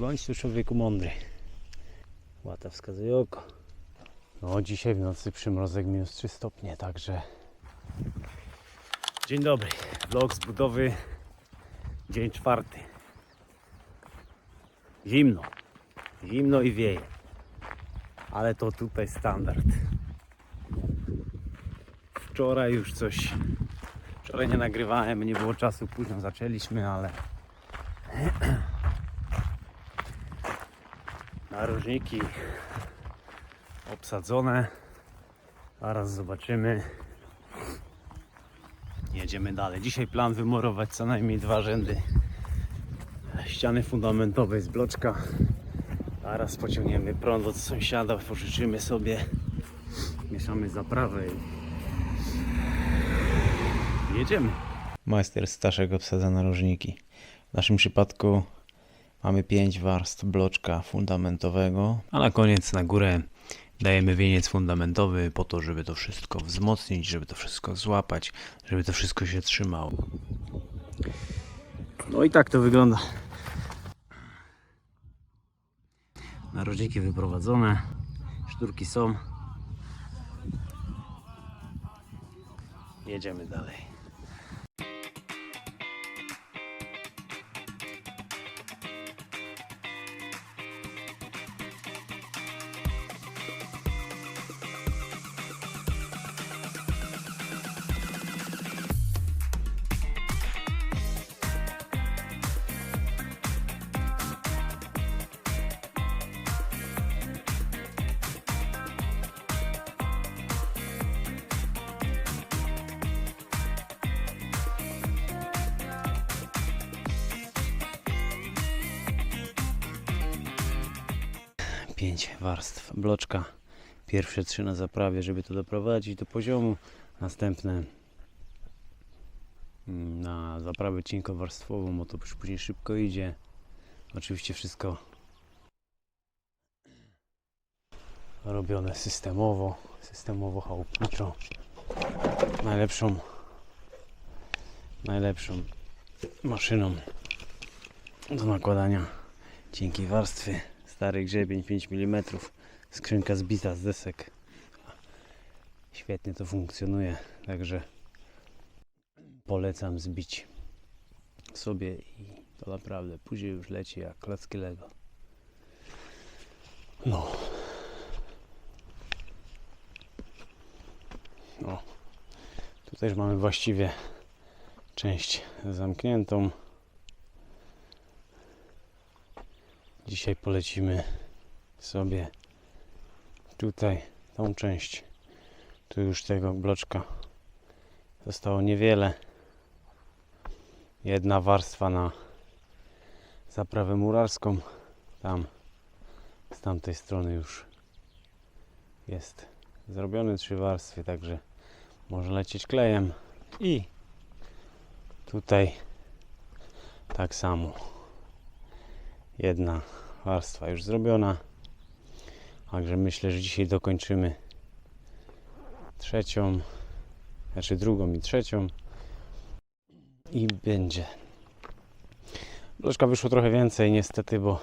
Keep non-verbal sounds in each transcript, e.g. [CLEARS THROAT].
bądź człowieku mądry. Łata wskazuje oko. No dzisiaj w nocy przymrozek minus 3 stopnie, także... Dzień dobry, vlog z budowy, dzień czwarty. Zimno, zimno i wieje, ale to tutaj standard. Wczoraj już coś, wczoraj nie nagrywałem, nie było czasu, późno zaczęliśmy, ale narożniki obsadzone. Zaraz zobaczymy. Jedziemy dalej. Dzisiaj plan wymorować co najmniej dwa rzędy ściany fundamentowej z bloczka. Zaraz pociągniemy prąd od sąsiada, pożyczymy sobie. Mieszamy zaprawę i jedziemy. Majster Staszek obsadza narożniki. W naszym przypadku mamy 5 warstw bloczka fundamentowego, a na koniec na górę dajemy wieniec fundamentowy po to, żeby to wszystko wzmocnić, żeby to wszystko złapać, żeby to wszystko się trzymało. No i tak to wygląda. Narożniki wyprowadzone, szturki są. Jedziemy dalej. Pięć warstw bloczka. Pierwsze trzy na zaprawie, żeby to doprowadzić do poziomu. Następne mm, na zaprawę cienkowarstwową, bo to już później szybko idzie. Oczywiście wszystko robione systemowo, systemowo chałupniczo. Najlepszą najlepszą maszyną do nakładania cienkiej warstwy. Stary grzebień 5 mm, skrzynka zbita z desek. Świetnie to funkcjonuje, także polecam zbić sobie i to naprawdę później już leci jak klocki Lego. No. No. Tu też mamy właściwie część zamkniętą. Dzisiaj polecimy sobie tutaj tą część. Tu już tego bloczka zostało niewiele. Jedna warstwa na zaprawę murarską. Tam z tamtej strony już jest zrobione trzy warstwy, także może lecieć klejem i tutaj tak samo jedna warstwa już zrobiona. Także myślę, że dzisiaj dokończymy trzecią znaczy drugą i trzecią. I będzie. Bloczka wyszło trochę więcej niestety, bo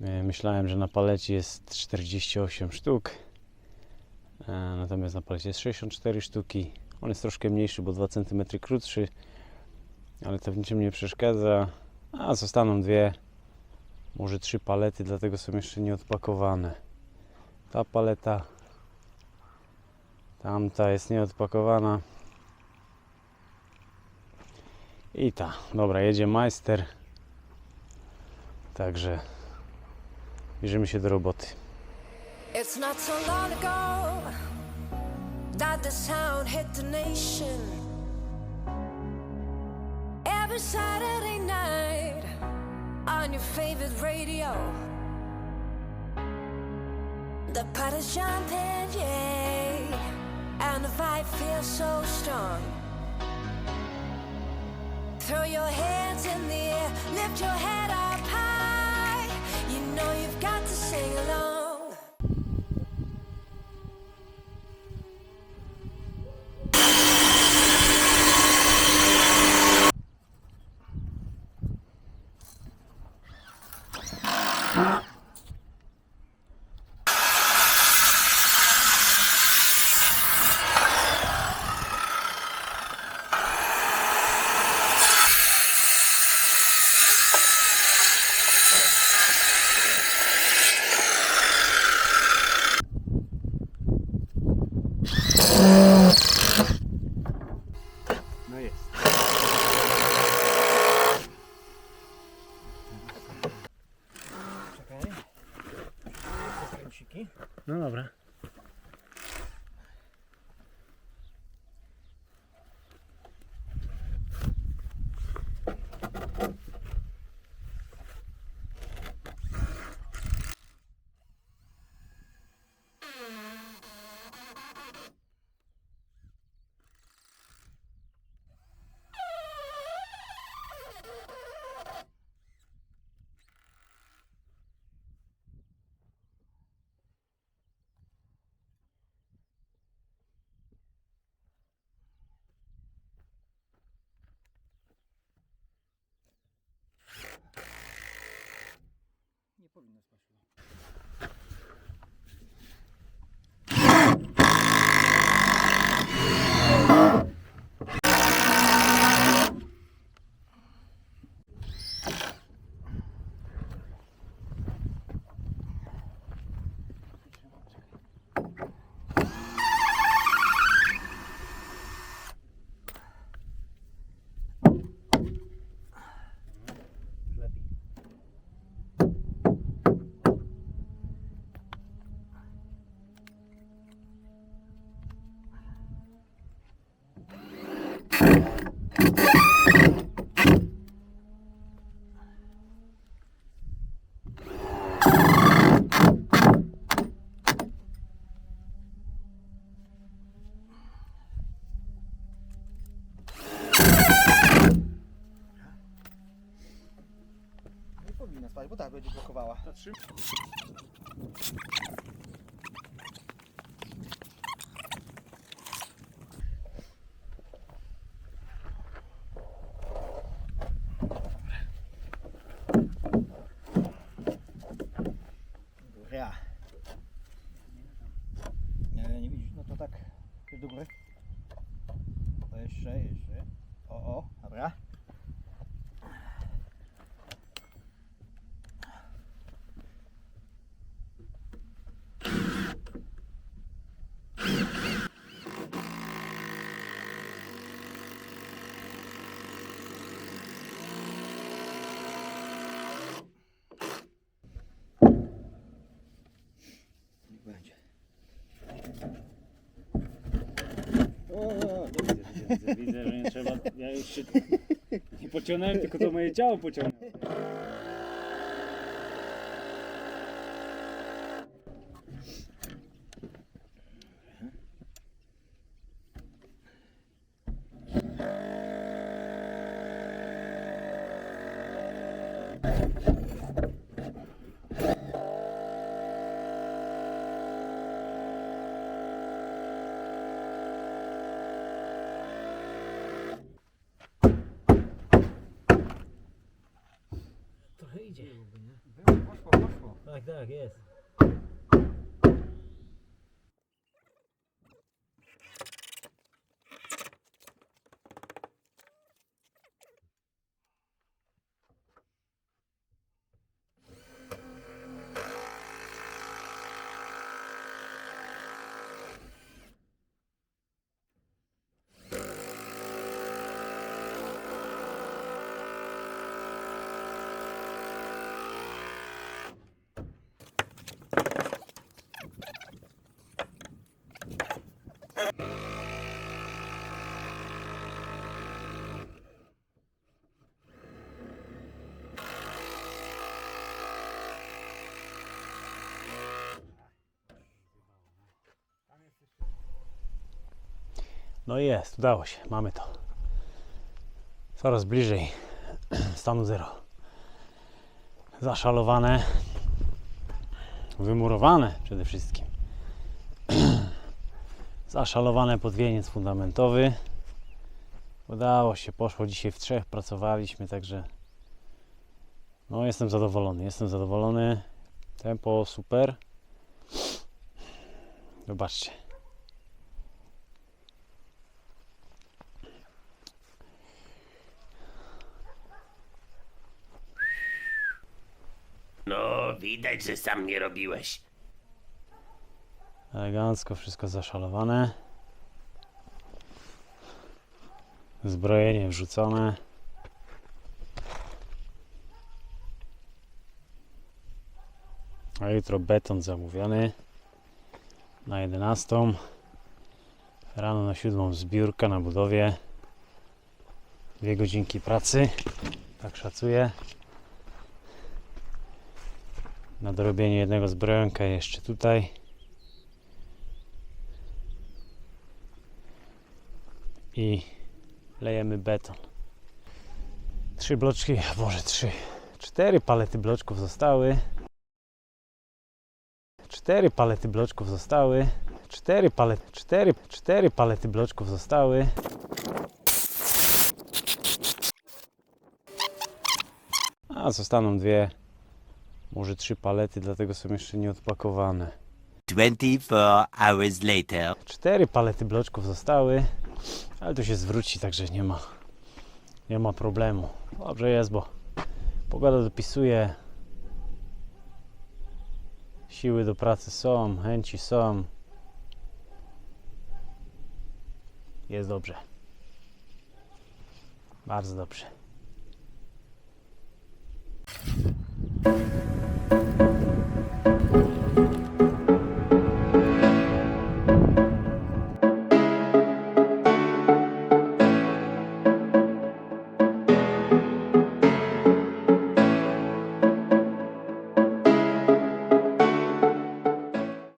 e, myślałem, że na palecie jest 48 sztuk. E, natomiast na palecie jest 64 sztuki. On jest troszkę mniejszy, bo 2 cm krótszy ale to w niczym nie przeszkadza. A zostaną dwie może trzy palety, dlatego są jeszcze nieodpakowane. Ta paleta, tamta jest nieodpakowana. I ta. Dobra, jedzie majster. Także bierzemy się do roboty. It's not so long ago that the sound hit the nation. Every Saturday night on your favorite radio. The pot is jumping, yeah, and the vibe feels so strong. Throw your hands in the air, lift your head up high. You know you've got to sing along. powinno spać. Tak będzie blokowała. Nie, nie widzisz, no to tak do góry. To jeszcze, jeszcze. O, o, dobra. Widzę, że nie trzeba. Ja już się nie pociągnąłem, tylko to moje ciało pociągnęło. Idzie. poszło, poszło. Tak, tak, jest. No jest, udało się, mamy to. Coraz bliżej [CLEARS THROAT] stanu zero. Zaszalowane, wymurowane przede wszystkim. [CLEARS THROAT] Zaszalowane podwieniec fundamentowy. Udało się, poszło dzisiaj w trzech, pracowaliśmy, także no jestem zadowolony, jestem zadowolony. Tempo super. Zobaczcie. No, widać, że sam nie robiłeś. Elegancko wszystko zaszalowane. Zbrojenie wrzucone. A jutro beton zamówiony na 11. Rano na 7 zbiórka na budowie. Dwie godzinki pracy. Tak szacuję. Na dorobienie jednego zbrojenka jeszcze tutaj. i lejemy beton. Trzy bloczki, może trzy, cztery palety bloczków zostały. Cztery palety bloczków zostały. Cztery palety, cztery, cztery palety bloczków zostały. A zostaną dwie, może trzy palety, dlatego są jeszcze nieodpakowane. 24 hours later. Cztery palety bloczków zostały, ale to się zwróci, także nie ma, nie ma problemu. Dobrze jest, bo pogoda dopisuje. Siły do pracy są, chęci są. Jest dobrze. Bardzo dobrze.